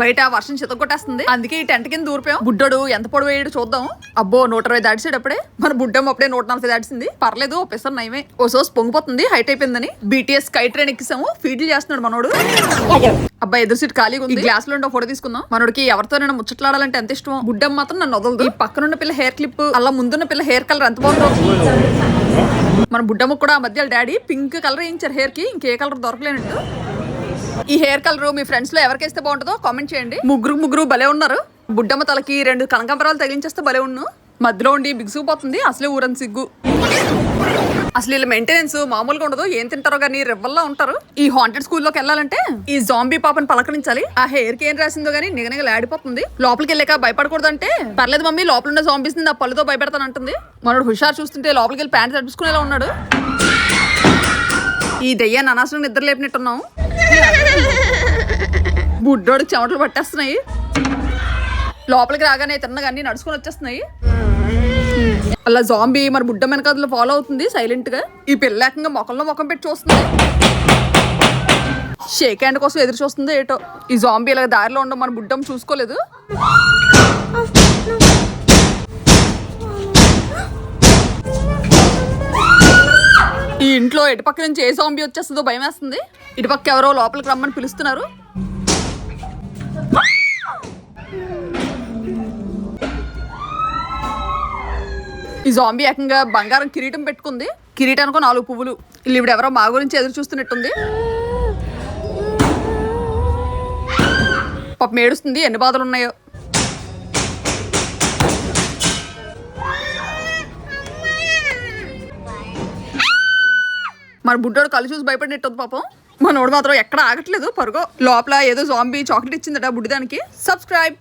బయట వర్షం చితకొట్టేస్తుంది. అందుకే ఈ టెంట్ కింద దూరిపోయాం. బుడ్డోడు ఎంత పొడవు వేయడు చూద్దాం. అబ్బో నూట ఇరవై దాడిసాడు అప్పుడే మన బుడ్డమ్మ అప్పుడే నూట నలభై దాడిసింది పర్లేదు ఓ నయమే. ఓ సోస్ పొంగిపోతుంది హైట్ అయిపోయిందని. బీటీఎస్ కై ట్రైన్ ఎక్కిసాము. ఫీడ్లు చేస్తున్నాడు మనోడు. అబ్బాయి ఎదురు సీట్ ఖాళీగా ఉంది. గ్లాస్లో ఉండే ఫోటో తీసుకుందాం. మనోడికి ఎవరితోనైనా ముచ్చట్లాడాలంటే ఎంత ఇష్టం బుడ్డమ్మ మాత్రం నన్ను వదలదు. ఈ పక్కనున్న పిల్ల హెయిర్ క్లిప్ అలా ముందున్న పిల్ల హెయిర్ కలర్ ఎంత బాగుందో. మన బుడ్డమ్మ కూడా ఆ మధ్య డాడీ పింక్ కలర్ వేయించారు హెయిర్కి. ఇంకే కలర్ దొరకలేనట్టు. ఈ హెయిర్ కలర్ మీ ఫ్రెండ్స్లో ఇస్తే బాగుంటుందో కామెంట్ చేయండి. ముగ్గురు ముగ్గురు భలే ఉన్నారు. బుడ్డమ్మ తలకి రెండు కనకంబరాలు తగిలించేస్తే భలే ఉన్ను. మధ్యలో ఉండి బిగుసుకుపోతుంది అసలే ఊరని సిగ్గు. అసలు వీళ్ళ మెయింటెనెన్స్ మామూలుగా ఉండదు. ఏం తింటారో కానీ రెవ్వల్లా ఉంటారు. ఈ హాంటెడ్ స్కూల్లోకి వెళ్ళాలంటే ఈ జాంబీ పాపని పలకరించాలి. ఆ హెయిర్కి ఏం రాసిందో గానీ నిగనిగలు ఆడిపోతుంది లోపలికి వెళ్ళాక భయపడకూడదు అంటే పర్లేదు మమ్మీ లోపల ఉన్న జాంబీస్ నా పళ్ళుతో భయపెడతానంటుంది. మనోడు హుషారు చూస్తుంటే లోపలికి వెళ్ళి ప్యాంట్ తడుపుకునేలా ఉన్నాడు. ఈ దెయ్యాన్ని అనవసరం నిద్ర లేపినట్టున్నాం బుడ్డోడు చెమటలు పట్టేస్తున్నాయి. లోపలికి రాగానే తిన్నగా అన్ని నడుచుకొని వచ్చేస్తున్నాయి. అలా జాంబీ మరి బుడ్డ వెనకాల ఫాలో అవుతుంది సైలెంట్గా. ఈ పిల్ల ఏకంగా మొఖంలో ముఖం పెట్టి చూస్తుంది. షేక్ హ్యాండ్ కోసం ఎదురు చూస్తుంది ఏటో. ఈ జాంబీ ఇలా దారిలో ఉండడం మన బుడ్డం చూసుకోలేదు. ఇంట్లో ఇటుపక్క నుంచి ఏ సాంబి వచ్చేస్తుందో భయం వేస్తుంది. ఇటుపక్క ఎవరో లోపలికి రమ్మని పిలుస్తున్నారు. ఈ జాంబీ ఏకంగా బంగారం కిరీటం పెట్టుకుంది. కిరీటానికి నాలుగు పువ్వులు. వీళ్ళు ఎవరో మా గురించి ఎదురు చూస్తున్నట్టుంది. పాపం ఏడుస్తుంది. ఎన్ని బాధలు ఉన్నాయో మన బుడ్డోడు కళ్ళు చూసి భయపడినట్టుంది పాపం. మనోడు మాత్రం ఎక్కడ ఆగట్లేదు. పరుగో లోపల ఏదో జాంబీ చాక్లెట్ ఇచ్చిందట బుడ్డిదానికి. సబ్స్క్రైబ్